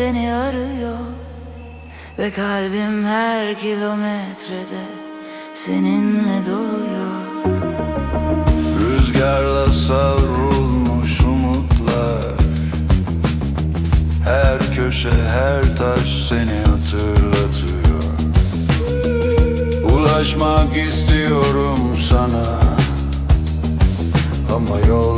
seni arıyor Ve kalbim her kilometrede seninle doluyor. Rüzgarla savrulmuş umutlar Her köşe her taş seni hatırlatıyor. Ulaşmak istiyorum sana Ama yollar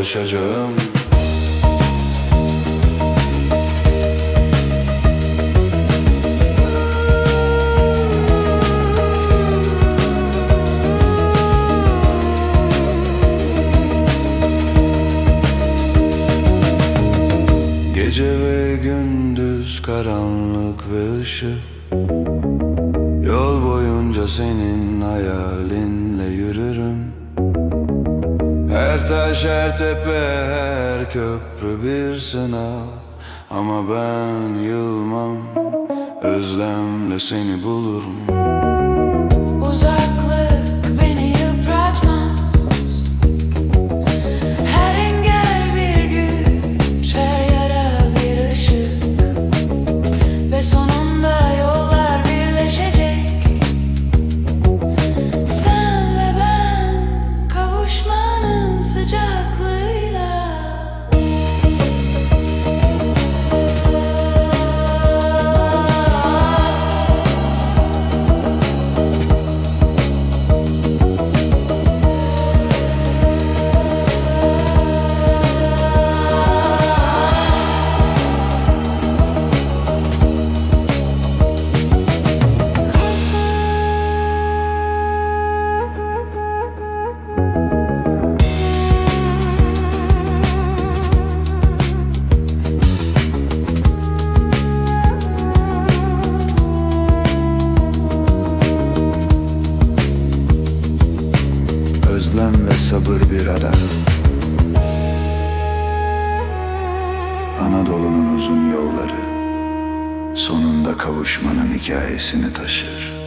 ulaşacağım Gece ve gündüz karanlık ve ışık. Yol boyunca senin hayalinle Her taş her tepe her köprü bir sınav. Ama ben yılmam Özlemle seni bulurum. Uzaklık sabır bir arada Anadolu'nun uzun yolları Sonunda kavuşmanın hikayesini taşır